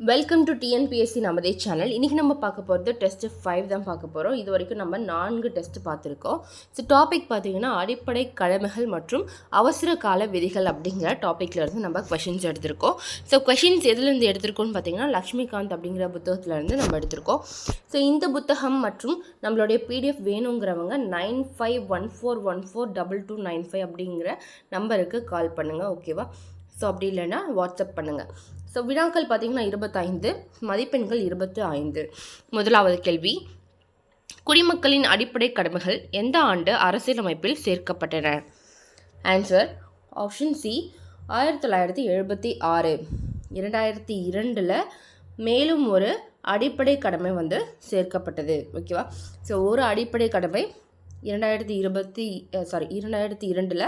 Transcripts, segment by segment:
Welcome to TNPSC நமதே channel இன்றைக்கி நம்ம பார்க்க போகிறது டெஸ்ட் ஃபைவ் தான் பார்க்க போகிறோம் இது வரைக்கும் நம்ம நான்கு டெஸ்ட் பார்த்துருக்கோம். ஸோ டாபிக் பார்த்திங்கன்னா அடிப்படை கடமைகள் மற்றும் அவசர கால விதிகள் அப்படிங்கிற டாப்பிக்கில் இருந்து நம்ம கொஷின்ஸ் எடுத்திருக்கோம். ஸோ கொஷின்ஸ் எதுலேருந்து எடுத்திருக்கோம்னு பார்த்தீங்கன்னா லக்ஷ்மிகாந்த் அப்படிங்கிற புத்தகத்துலேருந்து நம்ம எடுத்திருக்கோம். ஸோ இந்த புத்தகம் மற்றும் நம்மளுடைய பிடிஎஃப் வேணுங்கிறவங்க nine five one four one four double two nine five அப்படிங்கிற நம்பருக்கு கால் பண்ணுங்கள் ஓகேவா ஸோ அப்படி இல்லைன்னா வாட்ஸ்அப் பண்ணுங்கள் ஸோ வினாக்கள் பார்த்திங்கன்னா இருபத்தைந்து மதிப்பெண்கள் இருபத்து ஐந்து முதலாவது கேள்வி. குடிமக்களின் அடிப்படை கடமைகள் எந்த ஆண்டு அரசியலமைப்பில் சேர்க்கப்பட்டன? ஆன்சர் ஆப்ஷன் சி ஆயிரத்தி தொள்ளாயிரத்தி எழுபத்தி ஆறு. இரண்டாயிரத்தி இரண்டில் மேலும் ஒரு அடிப்படை கடமை வந்து சேர்க்கப்பட்டது. ஓகேவா ஸோ ஒரு அடிப்படை கடமை இரண்டாயிரத்தி இருபத்தி சாரி இரண்டாயிரத்தி இரண்டில்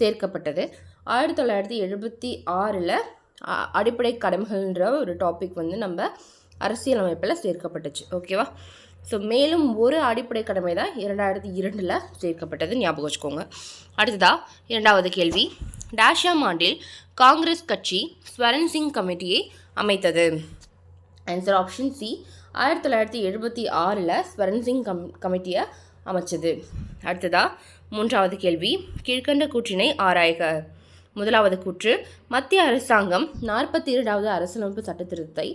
சேர்க்கப்பட்டது. ஆயிரத்தி தொள்ளாயிரத்தி எழுபத்தி ஆறில் அடிப்படை கடமைகள்ன்ற ஒரு டாபிக் வந்து நம்ம அரசியலமைப்பில் சேர்க்கப்பட்டுச்சு. ஓகேவா ஸோ மேலும் ஒரு அடிப்படை கடமை தான் இரண்டாயிரத்தி இரண்டில் சேர்க்கப்பட்டது. ஞாபகம் வச்சுக்கோங்க. அடுத்ததா இரண்டாவது கேள்வி. டேஷாம் ஆண்டில் காங்கிரஸ் கட்சி ஸ்வரன் சிங் கமிட்டியை அமைத்தது. ஆன்சர் ஆப்ஷன் சி ஆயிரத்தி தொள்ளாயிரத்தி எழுபத்தி ஆறில் ஸ்வரன் சிங் கம் கமிட்டியை அமைச்சது. அடுத்ததா மூன்றாவது கேள்வி. கீழ்கண்ட கூற்றினை ஆராய்க. முதலாவது கூற்று. மத்திய அரசாங்கம் நாற்பத்தி இரண்டாவது அரசியலமைப்பு சட்டத்திருத்தத்தை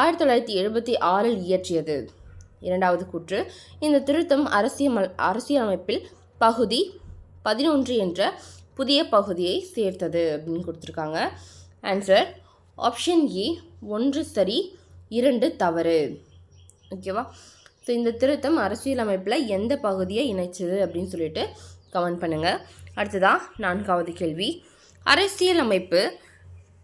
ஆயிரத்தி தொள்ளாயிரத்தி எழுபத்தி ஆறில் இயற்றியது. இரண்டாவது கூற்று. இந்த திருத்தம் அரசியல் அரசியலமைப்பில் பகுதி பதினொன்று என்ற புதிய பகுதியை சேர்த்தது அப்படின்னு கொடுத்துருக்காங்க. ஆன்சர் ஆப்ஷன் ஏ ஒன்று சரி இரண்டு தவறு. ஓகேவா ஸோ இந்த திருத்தம் அரசியலமைப்பில் எந்த பகுதியை இணைச்சது அப்படின்னு சொல்லிட்டு கமெண்ட் பண்ணுங்கள் அடுத்ததாக நான்காவது கேள்வி. அரசியலமைப்பு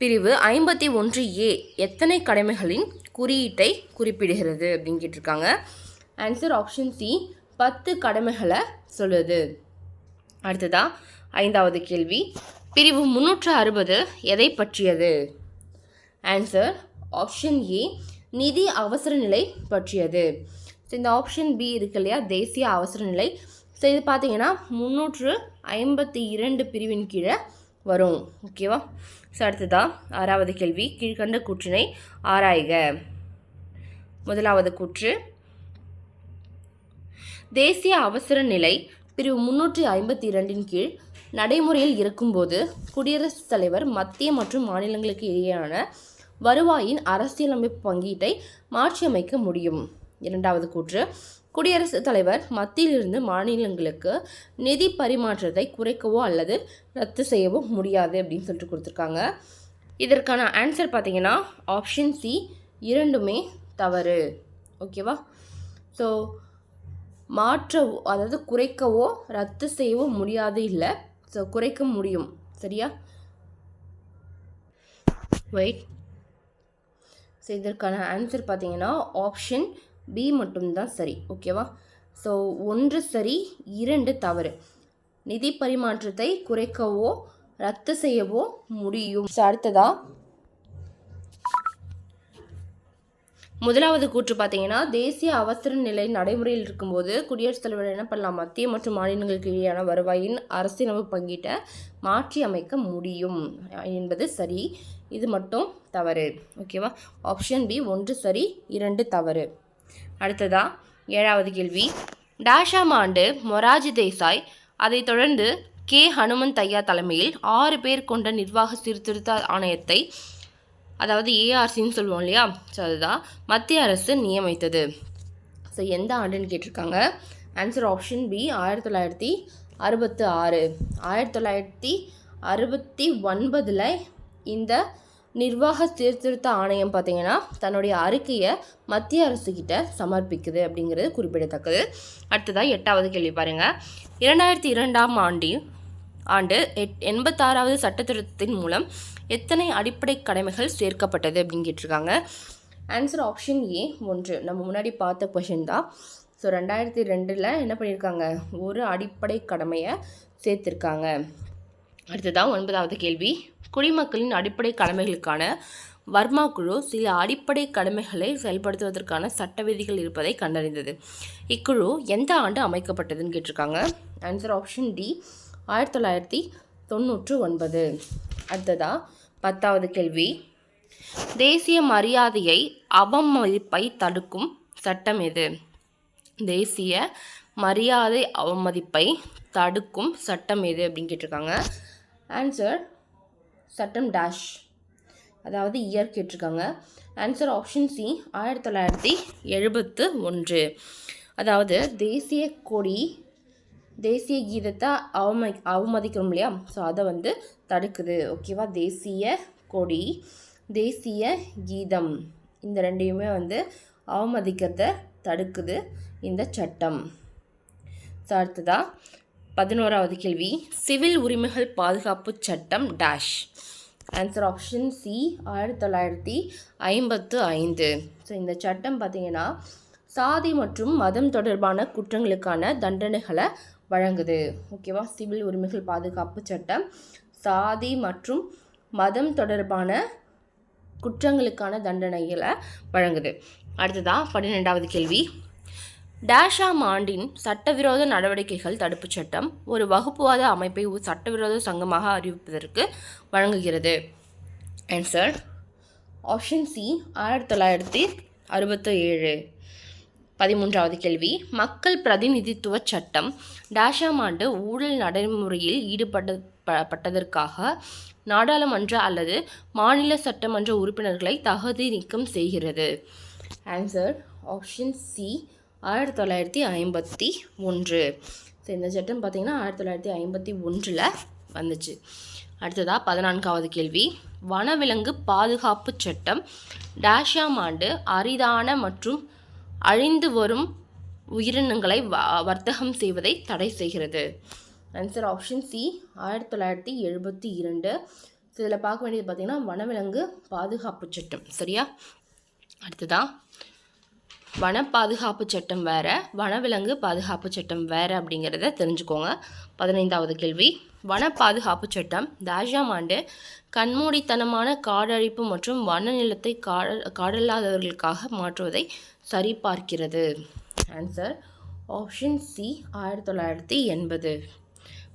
பிரிவு ஐம்பத்தி ஒன்று ஏ எத்தனை கடமைகளின் குறியீட்டை குறிப்பிடுகிறது அப்படின்னு கேட்டிருக்காங்க. ஆன்சர் ஆப்ஷன் சி பத்து கடமைகளை சொல்லுது. அடுத்ததா ஐந்தாவது கேள்வி பிரிவு முன்னூற்று அறுபது எதை பற்றியது? ஆன்சர் ஆப்ஷன் ஏ நிதி அவசர நிலை பற்றியது. ஸோ இந்த ஆப்ஷன் பி இருக்கு இல்லையா? தேசிய அவசர நிலை. ஸோ இது பார்த்தீங்கன்னா முந்நூற்று ஐம்பத்தி இரண்டு பிரிவின் கீழே வரும். ஓகேவா? ஸோ அடுத்ததா ஆறாவது கேள்வி. கீழ்கண்ட கூற்றினை ஆராய்க. முதலாவது கூற்று. தேசிய அவசர நிலை பிரிவு முன்னூற்றி ஐம்பத்தி இரண்டின் கீழ் நடைமுறையில் இருக்கும்போது குடியரசுத் தலைவர் மத்திய மற்றும் மாநிலங்களுக்கு இடையேயான வருவாயின் அரசியலமைப்பு பங்கீட்டை மாற்றியமைக்க முடியும். இரண்டாவது கூற்று. குடியரசுத் தலைவர் மத்தியிலிருந்து மாநிலங்களுக்கு நிதி பரிமாற்றத்தை குறைக்கவோ அல்லது ரத்து செய்யவோ முடியாது அப்படின்னு சொல்லிட்டு கொடுத்துருக்காங்க. இதற்கான ஆன்சர் பார்த்தீங்கன்னா ஆப்ஷன் சி இரண்டுமே தவறு. ஓகேவா ஸோ மாற்றவோ அதாவது குறைக்கவோ ரத்து செய்யவோ முடியாது இல்லை. ஸோ குறைக்க முடியும். சரியா? வெயிட் ஸோ இதற்கான ஆன்சர் பார்த்தீங்கன்னா ஆப்ஷன் பி மட்டும்தான் சரி ஓகேவா? ஸோ ஒன்று சரி இரண்டு தவறு. நிதி பரிமாற்றத்தை குறைக்கவோ ரத்து செய்யவோ முடியும். ஸோ அடுத்ததா? முதலாவது கூற்று பார்த்தீங்கன்னா தேசிய அவசர நிலை நடைமுறையில் இருக்கும்போது குடியரசுத் தலைவர் என்ன பண்ணலாம்? மத்திய மற்றும் மாநிலங்களுக்கு இடையான வருவாயின் அரசியலமைப்பு பங்கீட்டை மாற்றி அமைக்க முடியும் என்பது சரி. இது மட்டும் தவறு ஓகேவா? ஆப்ஷன் பி ஒன்று சரி இரண்டு தவறு. அடுத்ததா ஏழாவது கேள்வி. டேஷாம் ஆண்டு மொராஜி தேசாய் அதைத் தொடர்ந்து கே. ஹனுமந்த் ஐயா தலைமையில் ஆறு பேர் கொண்ட நிர்வாக சீர்திருத்த ஆணையத்தை அதாவது ஏஆர்சின்னு சொல்லுவோம் இல்லையா? ஸோ அதுதான் மத்திய அரசு நியமித்தது. ஸோ எந்த ஆண்டுன்னு கேட்டிருக்காங்க? ஆன்சர் ஆப்ஷன் பி ஆயிரத்தி தொள்ளாயிரத்தி அறுபத்து ஆறு. ஆயிரத்தி தொள்ளாயிரத்தி அறுபத்தி ஒன்பதில் இந்த நிர்வாக சீர்திருத்த ஆணையம் பார்த்திங்கன்னா தன்னுடைய அறிக்கையை மத்திய அரசுக்கிட்ட சமர்ப்பிக்குது அப்படிங்கிறது குறிப்பிடத்தக்கது. அடுத்ததாக எட்டாவது கேள்வி பாருங்கள் இரண்டாயிரத்தி இரண்டாம் ஆண்டு ஆண்டு எட் எண்பத்தாறாவது சட்டத்திருத்தத்தின் மூலம் எத்தனை அடிப்படை கடமைகள் சேர்க்கப்பட்டது அப்படின்னு கேட்டிருக்காங்க. ஆன்சர் ஆப்ஷன் ஏ ஒன்று. நம்ம முன்னாடி பார்த்த கொஷின் தான். ஸோ ரெண்டாயிரத்தி ரெண்டில் என்ன பண்ணியிருக்காங்க? ஒரு அடிப்படை கடமையை சேர்த்துருக்காங்க. அடுத்ததான் ஒன்பதாவது கேள்வி. குடிமக்களின் அடிப்படை கடமைகளுக்கான வர்மா குழு சில அடிப்படை கடமைகளை செயல்படுத்துவதற்கான சட்ட விதிகள் இருப்பதை கண்டறிந்தது. இக்குழு எந்த ஆண்டு அமைக்கப்பட்டதுன்னு கேட்டிருக்காங்க. ஆன்சர் ஆப்ஷன் டி ஆயிரத்தி தொள்ளாயிரத்தி தொண்ணூற்று ஒன்பது. அடுத்ததா பத்தாவது கேள்வி. தேசிய மரியாதையை அவமதிப்பை தடுக்கும் சட்டம் எது? தேசிய மரியாதை அவமதிப்பை தடுக்கும் சட்டம் எது அப்படின்னு கேட்டிருக்காங்க. ஆன்சர் சட்டம் டேஷ் அதாவது இயர் கேட்டிருக்காங்க. ஆன்சர் ஆப்ஷன் சி ஆயிரத்தி தொள்ளாயிரத்தி எழுபத்து ஒன்று. அதாவது தேசிய கொடி தேசிய கீதத்தை அவம அவமதிக்கிறோம் இல்லையா? ஸோ அதை வந்து தடுக்குது. ஓகேவா தேசிய கொடி தேசிய கீதம். இந்த ரெண்டையுமே வந்து அவமதிக்கிறத தடுக்குது இந்த சட்டம். ஸோ அடுத்ததாக பதினோராவது கேள்வி. சிவில் உரிமைகள் பாதுகாப்பு சட்டம் டேஷ் ஆன்சர் ஆப்ஷன் சி ஆயிரத்தி தொள்ளாயிரத்தி ஐம்பத்து ஐந்து. ஸோ இந்த சட்டம் பார்த்திங்கன்னா சாதி மற்றும் மதம் தொடர்பான குற்றங்களுக்கான தண்டனைகளை வழங்குது. ஓகேவா சிவில் உரிமைகள் பாதுகாப்பு சட்டம் சாதி மற்றும் மதம் தொடர்பான குற்றங்களுக்கான தண்டனைகளை வழங்குது. அடுத்ததாக பன்னிரெண்டாவது கேள்வி. டேஷாம் ஆண்டின் சட்டவிரோத நடவடிக்கைகள் தடுப்புச் சட்டம் ஒரு வகுப்புவாத அமைப்பை ஒரு சட்டவிரோத சங்கமாக அறிவிப்பதற்கு வழங்குகிறது. ஆன்சர் ஆப்ஷன் சி ஆயிரத்தி தொள்ளாயிரத்தி அறுபத்தி ஏழு. பதிமூன்றாவது கேள்வி. மக்கள் பிரதிநிதித்துவ சட்டம் டேஷாம் ஆண்டு ஊழல் நடைமுறையில் ஈடுபட ப- பட்டதற்காக நாடாளுமன்ற அல்லது மாநில சட்டமன்ற உறுப்பினர்களை தகுதி நீக்கம் செய்கிறது. ஆன்சர் ஆப்ஷன் சி ஆயிரத்தி தொள்ளாயிரத்தி ஐம்பத்தி ஒன்று. ஸோ இந்த சட்டம் பார்த்தீங்கன்னா ஆயிரத்தி தொள்ளாயிரத்தி ஐம்பத்தி ஒன்றில் வந்துச்சு. அடுத்ததாக பதினான்காவது கேள்வி. வனவிலங்கு பாதுகாப்பு சட்டம் டேஷாம் ஆண்டு அரிதான மற்றும் அழிந்து வரும் உயிரினங்களை வ வர்த்தகம் செய்வதை தடை செய்கிறது. ஆன்சர் ஆப்ஷன் சி ஆயிரத்தி தொள்ளாயிரத்தி எழுபத்தி இரண்டு. ஸோ இதில் பார்க்க வேண்டியது பார்த்தீங்கன்னா வனவிலங்கு பாதுகாப்பு சட்டம். சரியா? அடுத்ததான் வன பாதுகாப்பு சட்டம் வேறு வனவிலங்கு பாதுகாப்பு சட்டம் வேறு அப்படிங்கிறத தெரிஞ்சுக்கோங்க. பதினைந்தாவது கேள்வி. வன பாதுகாப்பு சட்டம் தாஜாம் ஆண்டு கண்மூடித்தனமான காடழிப்பு மற்றும் வன நிலத்தை காட காடல்லாதவர்களுக்காக மாற்றுவதை சரிபார்க்கிறது. ஆன்சர் ஆப்ஷன் சி ஆயிரத்தி தொள்ளாயிரத்தி எண்பது.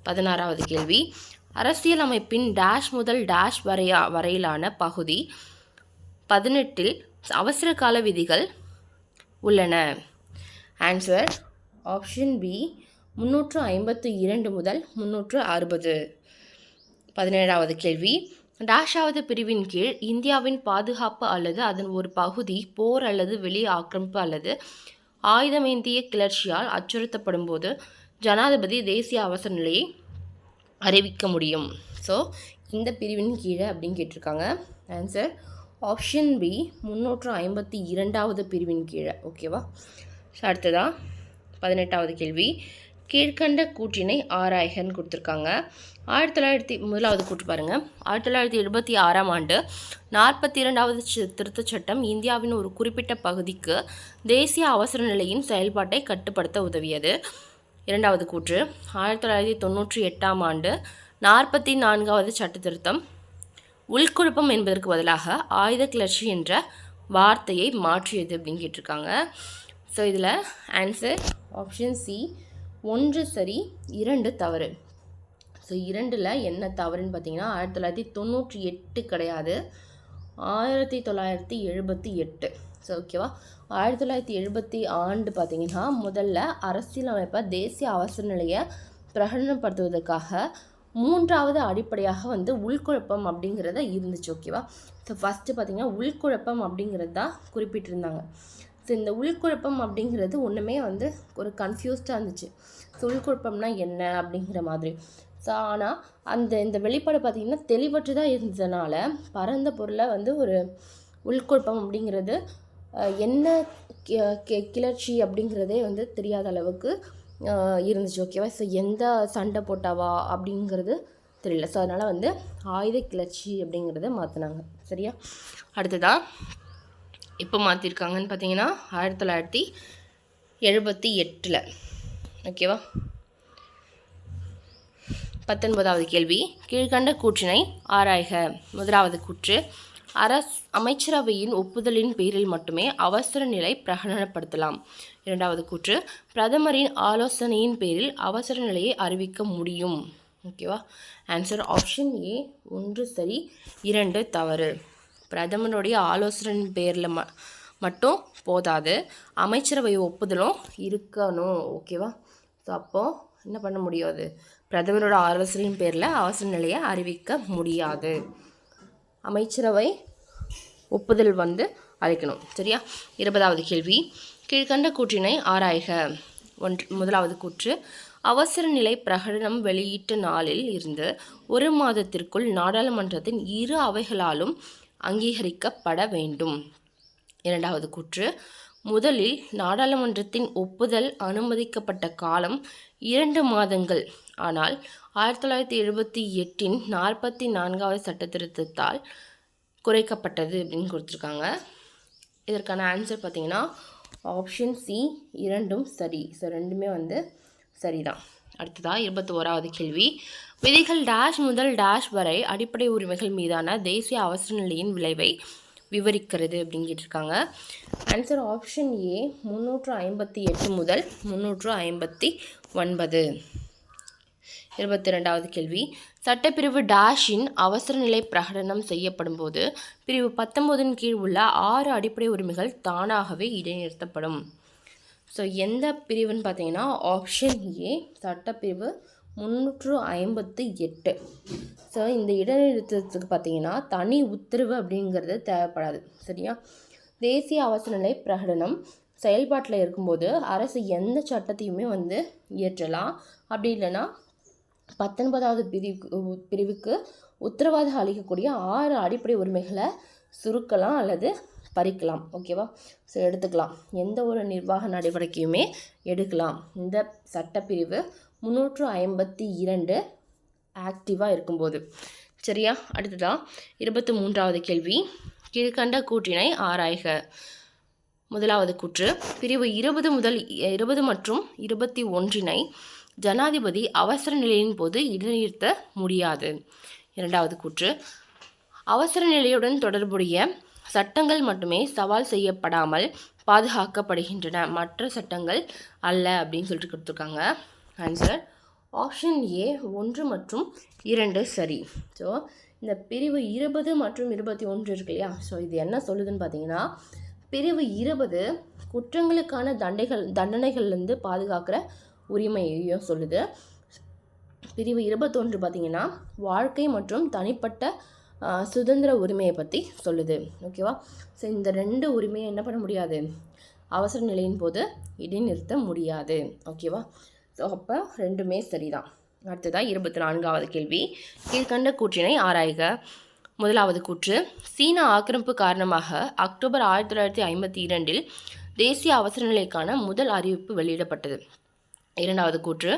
பதினாறாவது கேள்வி. அரசியலமைப்பின் டேஷ் முதல் டேஷ் வரையா வரையிலான பகுதி பதினெட்டில் அவசர கால விதிகள் உள்ளன. ஆன்சர் ஆப்ஷன் பி முன்னூற்று ஐம்பத்து இரண்டு முதல் முன்னூற்று அறுபது. பதினேழாவது கேள்வி. டேஷாவது பிரிவின் கீழ் இந்தியாவின் பாதுகாப்பு அல்லது அதன் ஒரு பகுதி போர் அல்லது வெளி ஆக்கிரமிப்பு அல்லது ஆயுதமேந்திய கிளர்ச்சியால் அச்சுறுத்தப்படும் போது ஜனாதிபதி தேசிய அவசர நிலையை அறிவிக்க முடியும். ஸோ இந்த பிரிவின் கீழே அப்படின்னு கேட்டிருக்காங்க. ஆன்சர் ஆப்ஷன் பி முன்னூற்று ஐம்பத்தி இரண்டாவது பிரிவின் கீழே. ஓகேவா அடுத்ததா? பதினெட்டாவது கேள்வி. கீழ்கண்ட கூற்றினை ஆராய்கன்னு கொடுத்துருக்காங்க. ஆயிரத்தி தொள்ளாயிரத்தி முதலாவது கூற்று பாருங்கள் ஆயிரத்தி தொள்ளாயிரத்தி எழுபத்தி ஆறாம் ஆண்டு நாற்பத்தி இரண்டாவது சி- திருத்தச் சட்டம் இந்தியாவின் ஒரு குறிப்பிட்ட பகுதிக்கு தேசிய அவசர நிலையின் செயல்பாட்டை கட்டுப்படுத்த உதவியது. இரண்டாவது கூற்று. ஆயிரத்தி தொள்ளாயிரத்தி தொண்ணூற்றி எட்டாம் ஆண்டு நாற்பத்தி நான்காவது சட்ட திருத்தம் உள்குழப்பம் என்பதற்கு பதிலாக ஆயுத கிளர்ச்சி என்ற வார்த்தையை மாற்றியது அப்படின்னு கேட்டிருக்காங்க. ஸோ இதில் ஆன்சர் ஆப்ஷன் சி ஒன்று சரி இரண்டு தவறு. ஸோ இரண்டில் என்ன தவறுன்னு பார்த்தீங்கன்னா ஆயிரத்தி தொள்ளாயிரத்தி தொண்ணூற்றி எட்டு கிடையாது. ஆயிரத்தி தொள்ளாயிரத்தி எழுபத்தி எட்டு. ஸோ ஓகேவா ஆயிரத்தி தொள்ளாயிரத்தி எழுபத்தி ஆண்டு பார்த்தீங்கன்னா முதல்ல அரசியலமைப்பை தேசிய அவசர நிலையை பிரகடனப்படுத்துவதற்காக மூன்றாவது அடிப்படையாக வந்து உள்குழப்பம் அப்படிங்கிறத இருந்துச்சு ஓகேவா ஸோ ஃபஸ்ட்டு பார்த்தீங்கன்னா உள்குழப்பம் அப்படிங்கிறது தான் குறிப்பிட்டிருந்தாங்க. ஸோ இந்த உள்குழப்பம் அப்படிங்கிறது ஒன்றுமே வந்து ஒரு கன்ஃபியூஸ்டாக இருந்துச்சு. ஸோ உள்குழப்பம்னா என்ன அப்படிங்கிற மாதிரி. ஸோ ஆனால் அந்த இந்த வெளிப்பாடு பார்த்திங்கன்னா தெளிவற்று தான் இருந்ததுனால பரந்த பொருளை வந்து ஒரு உள்குழப்பம் அப்படிங்கிறது என்ன கி- கிளர்ச்சி அப்படிங்கிறதே வந்து தெரியாத அளவுக்கு இருந்துச்சு ஓகேவா ஸோ எந்த சண்டை போட்டாவா அப்படிங்கிறது தெரியல. ஸோ அதனால் வந்து ஆயுத கிளர்ச்சி அப்படிங்கிறத மாற்றினாங்க சரியா? அடுத்ததாக இப்போ மாற்றிருக்காங்கன்னு பார்த்தீங்கன்னா ஆயிரத்தி தொள்ளாயிரத்தி எழுபத்தி எட்டில். ஓகேவா பத்தொன்பதாவது கேள்வி. கீழ்கண்ட கூற்றினை ஆராய்க. முதலாவது கூற்று அரஸ் அமைச்சரவையின் ஒப்புதலின் பேரில் மட்டுமே அவசர நிலை பிரகடனப்படுத்தலாம். இரண்டாவது கூற்று. பிரதமரின் ஆலோசனையின் பேரில் அவசர நிலையை அறிவிக்க முடியும். ஓகேவா ஆன்சர் ஆப்ஷன் ஏ ஒன்று சரி இரண்டு தவறு. பிரதமருடைய ஆலோசனை பேரில் ம மட்டும் போதாது. அமைச்சரவை ஒப்புதலும் இருக்கணும். ஓகேவா ஸோ அப்போது என்ன பண்ண முடியாது பிரதமரோட ஆலோசனையின் பேரில் அவசர நிலையை அறிவிக்க முடியாது. அமைச்சரவை ஒப்புதல் வந்து அழைக்கணும் சரியா? இருபதாவது கேள்வி. கீழ்கண்ட கூற்றினை ஆராய்க. ஒன்று முதலாவது கூற்று. அவசர நிலை பிரகடனம் வெளியிட்ட நாளில் இருந்து ஒரு மாதத்திற்குள் நாடாளுமன்றத்தின் இரு அவைகளாலும் அங்கீகரிக்கப்பட வேண்டும். இரண்டாவது கூற்று. முதலில் நாடாளுமன்றத்தின் ஒப்புதல் அனுமதிக்கப்பட்ட காலம் இரண்டு மாதங்கள். ஆனால் ஆயிரத்தி தொள்ளாயிரத்தி எழுபத்தி எட்டின் நாற்பத்தி நான்காவது சட்ட திருத்தத்தால் குறைக்கப்பட்டது அப்படின்னு கொடுத்துருக்காங்க. இதற்கான ஆன்சர் பார்த்திங்கன்னா ஆப்ஷன் சி இரண்டும் சரி. ஸோ ரெண்டுமே வந்து சரிதான். அடுத்ததாக இருபத்தி ஓராவது கேள்வி. விதிகள் டேஷ் முதல் டேஷ் வரை அடிப்படை உரிமைகள் மீதான தேசிய அவசர நிலையின் விளைவை விவரிக்கிறது அப்படின்னு கேட்டிருக்காங்க. ஆன்சர் ஆப்ஷன் ஏ முந்நூற்று ஐம்பத்தி எட்டு முதல் முந்நூற்று ஐம்பத்தி ஒன்பது. இருபத்தி ரெண்டாவது கேள்வி. சட்டப்பிரிவு டாஷின் அவசர நிலை பிரகடனம் செய்யப்படும் போது பிரிவு பத்தொம்போதின் கீழ் உள்ள ஆறு அடிப்படை உரிமைகள் தானாகவே இடைநிறுத்தப்படும். ஸோ எந்த பிரிவுன்னு பார்த்தீங்கன்னா ஆப்ஷன் ஏ சட்டப்பிரிவு முந்நூற்று ஐம்பத்து எட்டு. ஸோ இந்த இடைநிறுத்தத்துக்கு பார்த்தீங்கன்னா தனி உத்தரவு அப்படிங்கிறது தேவைப்படாது சரியா? தேசிய அவசர நிலை பிரகடனம் செயல்பாட்டில் இருக்கும்போது அரசு எந்த சட்டத்தையுமே வந்து இயற்றலாம். அப்படி இல்லைன்னா பத்தொன்பதாவது பிரிவுக்கு பிரிவுக்கு உத்தரவாதம் அளிக்கக்கூடிய ஆறு அடிப்படை உரிமைகளை சுருக்கலாம் அல்லது பறிக்கலாம். ஓகேவா ஸோ எடுத்துக்கலாம். எந்த ஒரு நிர்வாக நடவடிக்கையுமே எடுக்கலாம். இந்த சட்டப்பிரிவு முந்நூற்று ஐம்பத்தி இரண்டு ஆக்டிவாக இருக்கும்போது. சரியா? அடுத்ததாக இருபத்தி மூன்றாவது கேள்வி. கீழ்கண்ட கூற்றினை ஆராய்க. முதலாவது கூற்று. பிரிவு இருபது முதல் இருபது மற்றும் இருபத்தி ஒன்றினை ஜனாதிபதி அவசர நிலையின் போது இடைநிறுத்த முடியாது. இரண்டாவது கூற்று. அவசர நிலையுடன் தொடர்புடைய சட்டங்கள் மட்டுமே சவால் செய்யப்படாமல் பாதுகாக்கப்படுகின்றன. மற்ற சட்டங்கள் அல்ல அப்படின்னு சொல்லிட்டு கொடுத்துருக்காங்க. ஆன்சர் ஆப்ஷன் ஏ ஒன்று மற்றும் இரண்டு சரி. ஸோ இந்த பிரிவு இருபது மற்றும் இருபத்தி ஒன்று இருக்கு இல்லையா? ஸோ இது என்ன சொல்லுதுன்னு பார்த்தீங்கன்னா பிரிவு இருபது குற்றங்களுக்கான தண்டைகள் தண்டனைகள்லேருந்து பாதுகாக்கிற உரிமையையும் சொல்லுது. பிரிவு இருபத்தொன்று பார்த்தீங்கன்னா வாழ்க்கை மற்றும் தனிப்பட்ட சுதந்திர உரிமையை பற்றி சொல்லுது. ஓகேவா? ஸோ இந்த ரெண்டு உரிமையை என்ன பண்ண முடியாது? அவசர நிலையின் போது இடைநிறுத்த முடியாது. ஓகேவா? ஸோ அப்போ ரெண்டுமே சரிதான். அடுத்ததாக இருபத்தி நான்காவது கேள்வி. கீழ்கண்ட கூற்றினை ஆராய்க. முதலாவது கூற்று. சீன ஆக்கிரமிப்பு காரணமாக அக்டோபர் ஆயிரத்தி தொள்ளாயிரத்தி ஐம்பத்தி இரண்டில் தேசிய அவசர நிலைக்கான முதல் அறிவிப்பு வெளியிடப்பட்டது. இரண்டாவது கூற்று.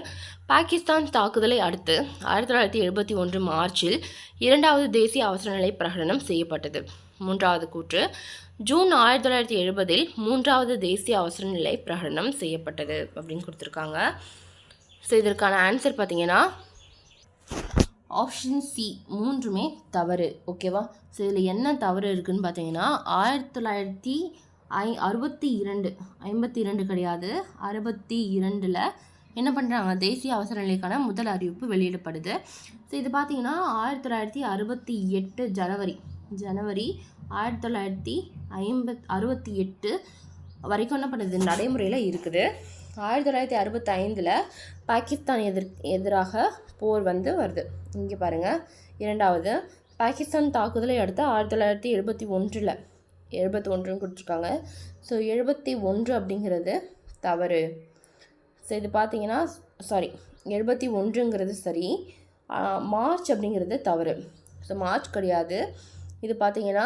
பாகிஸ்தான் தாக்குதலை அடுத்து ஆயிரத்தி தொள்ளாயிரத்தி எழுபத்தி ஒன்று மார்ச்சில் இரண்டாவது தேசிய அவசரநிலை பிரகடனம் செய்யப்பட்டது. மூன்றாவது கூற்று. ஜூன் ஆயிரத்தி தொள்ளாயிரத்தி எழுபதில் மூன்றாவது தேசிய அவசரநிலை பிரகடனம் செய்யப்பட்டது அப்படின்னு கொடுத்துருக்காங்க. ஸோ இதற்கான ஆன்சர் பார்த்தீங்கன்னா ஆப்ஷன் சி மூன்றுமே தவறு ஓகேவா ஸோ இதில் என்ன தவறு இருக்குதுன்னு பார்த்தீங்கன்னா ஆயிரத்தி தொள்ளாயிரத்தி ஐ அறுபத்தி இரண்டு ஐம்பத்தி இரண்டு கிடையாது. அறுபத்தி இரண்டில் என்ன பண்ணுறாங்க தேசிய அவசர நிலைக்கான முதல் அறிவிப்பு வெளியிடப்படுது. ஸோ இது பார்த்திங்கன்னா ஆயிரத்தி தொள்ளாயிரத்தி அறுபத்தி எட்டு ஜனவரி ஜனவரி ஆயிரத்தி தொள்ளாயிரத்தி ஐம்பத் அறுபத்தி எட்டு வரைக்கும் என்ன பண்ணுது? நடைமுறையில் இருக்குது. ஆயிரத்தி தொள்ளாயிரத்தி அறுபத்தி ஐந்தில் பாகிஸ்தான் எதிர் எதிராக போர் வந்து வருது. இங்கே பாருங்கள் இரண்டாவது பாகிஸ்தான் தாக்குதலை அடுத்து ஆயிரத்தி தொள்ளாயிரத்தி எழுபத்தி ஒன்றில் எழுபத்தி ஒன்றுன்னு கொடுத்துருக்காங்க. ஸோ எழுபத்தி ஒன்று அப்படிங்கிறது தவறு. ஸோ இது பார்த்தீங்கன்னா சாரி எழுபத்தி ஒன்றுங்கிறது சரி. மார்ச் அப்படிங்கிறது தவறு. ஸோ மார்ச் கிடையாது. இது பார்த்தீங்கன்னா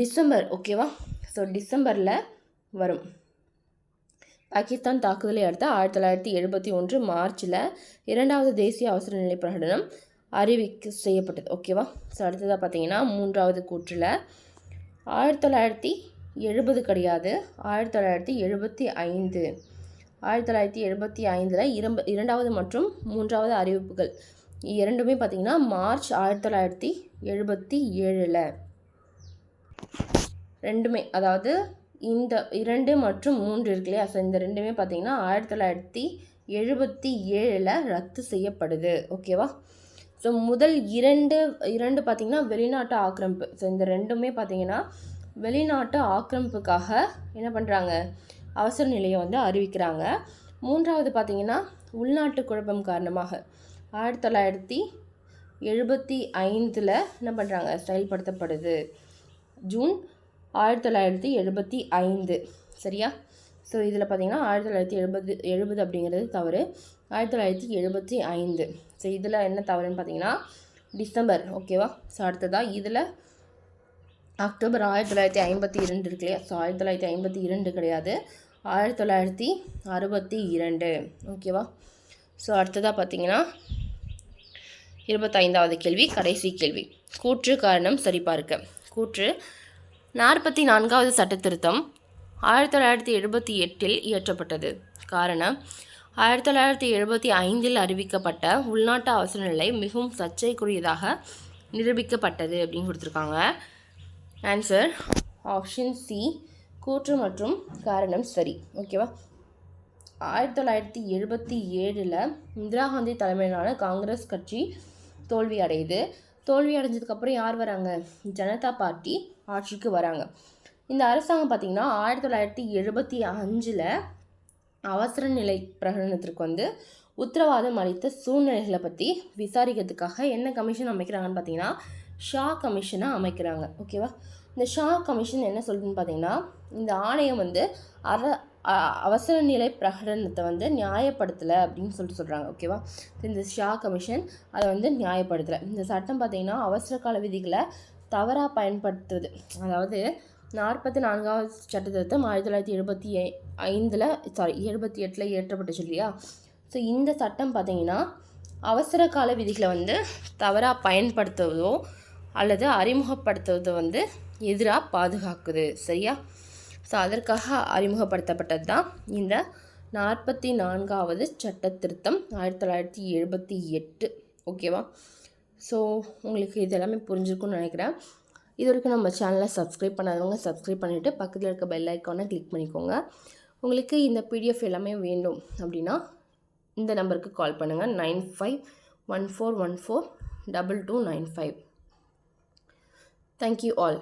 டிசம்பர் ஓகேவா ஸோ டிசம்பரில் வரும். பாகிஸ்தான் தாக்குதலை அடுத்து ஆயிரத்தி தொள்ளாயிரத்தி எழுபத்தி ஒன்று மார்ச்சில் இரண்டாவது தேசிய அவசர நிலை பிரகடனம் அறிவிக்க செய்யப்பட்டது ஓகேவா ஸோ அடுத்ததாக பார்த்தீங்கன்னா மூன்றாவது கூற்றில் ஆயிரத்தி தொள்ளாயிரத்தி எழுபது கிடையாது. ஆயிரத்தி தொள்ளாயிரத்தி எழுபத்தி ஐந்து. ஆயிரத்தி தொள்ளாயிரத்தி எழுபத்தி ஐந்தில் இரம்ப இரண்டாவது மற்றும் மூன்றாவது அறிவிப்புகள். இரண்டுமே பார்த்திங்கன்னா மார்ச் ஆயிரத்தி தொள்ளாயிரத்தி எழுபத்தி ஏழில். ரெண்டுமே அதாவது இந்த இரண்டு மற்றும் மூன்று இருக்கு இல்லையா? ஸோ இந்த ரெண்டுமே பார்த்திங்கன்னா ஆயிரத்தி தொள்ளாயிரத்தி எழுபத்தி ஏழில் ரத்து செய்யப்படுது. ஓகேவா ஸோ முதல் இரண்டு இரண்டு பார்த்திங்கன்னா வெளிநாட்டு ஆக்கிரமிப்பு. ஸோ இந்த ரெண்டுமே பார்த்திங்கன்னா வெளிநாட்டு ஆக்கிரமிப்புக்காக என்ன பண்ணுறாங்க அவசர நிலையை வந்து அறிவிக்கிறாங்க. மூன்றாவது பார்த்திங்கன்னா உள்நாட்டு குழப்பம் காரணமாக ஆயிரத்தி தொள்ளாயிரத்தி எழுபத்தி ஐந்தில் என்ன பண்ணுறாங்க செயல்படுத்தப்படுது. ஜூன் ஆயிரத்தி தொள்ளாயிரத்தி எழுபத்தி ஐந்து. சரியா? ஸோ இதில் பார்த்தீங்கன்னா ஆயிரத்தி தொள்ளாயிரத்தி எழுபது எழுபது அப்படிங்கிறது தவறு. ஆயிரத்தி தொள்ளாயிரத்தி எழுபத்தி ஐந்து. ஸோ இதில் என்ன தவறுன்னு பார்த்தீங்கன்னா டிசம்பர் ஓகேவா ஸோ அடுத்ததாக இதில் அக்டோபர் ஆயிரத்தி தொள்ளாயிரத்தி ஐம்பத்தி இரண்டு இருக்கு இல்லையா? ஸோ ஆயிரத்தி தொள்ளாயிரத்தி ஐம்பத்தி இரண்டு கிடையாது. ஆயிரத்தி தொள்ளாயிரத்தி அறுபத்தி இரண்டு ஓகேவா ஸோ அடுத்ததாக பார்த்தீங்கன்னா இருபத்தைந்தாவது கேள்வி கடைசி கேள்வி. கூற்று காரணம் சரிபார்க்க. கூற்று நாற்பத்தி நான்காவது சட்டத்திருத்தம் ஆயிரத்தி தொள்ளாயிரத்தி எழுபத்தி எட்டில் இயற்றப்பட்டது. காரணம் ஆயிரத்தி தொள்ளாயிரத்தி எழுபத்தி ஐந்தில் அறிவிக்கப்பட்ட உள்நாட்டு அவசர நிலை மிகவும் சர்ச்சைக்குரியதாக நிரூபிக்கப்பட்டது அப்படின்னு கொடுத்துருக்காங்க. ஆன்சர் ஆப்ஷன் சி கூற்று மற்றும் காரணம் சரி. ஓகேவா ஆயிரத்தி தொள்ளாயிரத்தி எழுபத்தி ஏழில் இந்திரா காந்தி தலைமையிலான காங்கிரஸ் கட்சி தோல்வி அடையுது தோல்வி அடைஞ்சதுக்கப்புறம் யார் வராங்க? ஜனதா பார்ட்டி ஆட்சிக்கு வராங்க. இந்த அரசாங்கம் பார்த்திங்கன்னா ஆயிரத்தி தொள்ளாயிரத்தி எழுபத்தி அஞ்சில் அவசர நிலை பிரகடனத்திற்கு வந்து உத்தரவாதம் அளித்த சூழ்நிலைகளை பற்றி விசாரிக்கிறதுக்காக என்ன கமிஷன் அமைக்கிறாங்கன்னு பார்த்தீங்கன்னா ஷா கமிஷனை அமைக்கிறாங்க. ஓகேவா இந்த ஷா கமிஷன் என்ன சொல்லுதுன்னு பார்த்தீங்கன்னா இந்த ஆணையம் வந்து அர அவசர நிலை பிரகடனத்தை வந்து நியாயப்படுத்தலை அப்படின்னு சொல்லிட்டு சொல்கிறாங்க ஓகேவா இந்த ஷா கமிஷன் அதை வந்து நியாயப்படுத்தலை. இந்த சட்டம் பார்த்திங்கன்னா அவசர கால விதிகளை தவறாக பயன்படுத்துறது அதாவது நாற்பத்தி நான்காவது சட்டத்திருத்தம் ஆயிரத்தி தொள்ளாயிரத்தி எழுபத்தி ஐந்தில் சாரி எழுபத்தி எட்டில் இயற்றப்பட்டுச்சு இல்லையா ஸோ இந்த சட்டம் பார்த்திங்கன்னா அவசர கால விதிகளை வந்து தவறாக பயன்படுத்துவதோ அல்லது அறிமுகப்படுத்துவதோ வந்து எதிராக பாதுகாக்குது. சரியா? ஸோ அதற்காக அறிமுகப்படுத்தப்பட்டது தான் இந்த நாற்பத்தி நான்காவது சட்ட திருத்தம் ஆயிரத்தி தொள்ளாயிரத்தி எழுபத்தி எட்டு. ஓகேவா ஸோ உங்களுக்கு இது எல்லாமே புரிஞ்சிருக்கும்னு நினைக்கிறேன். இது வரைக்கும் நம்ம சேனலை சப்ஸ்கிரைப் பண்ணாதவங்க சப்ஸ்கிரைப் பண்ணிவிட்டு பக்கத்தில் இருக்க பெல் ஐக்கானை கிளிக் பண்ணிக்கோங்க. உங்களுக்கு இந்த பிடிஎஃப் எல்லாமே வேண்டும் அப்படின்னா இந்த நம்பருக்கு கால் பண்ணுங்கள் nine five one four one four double two nine five thank you all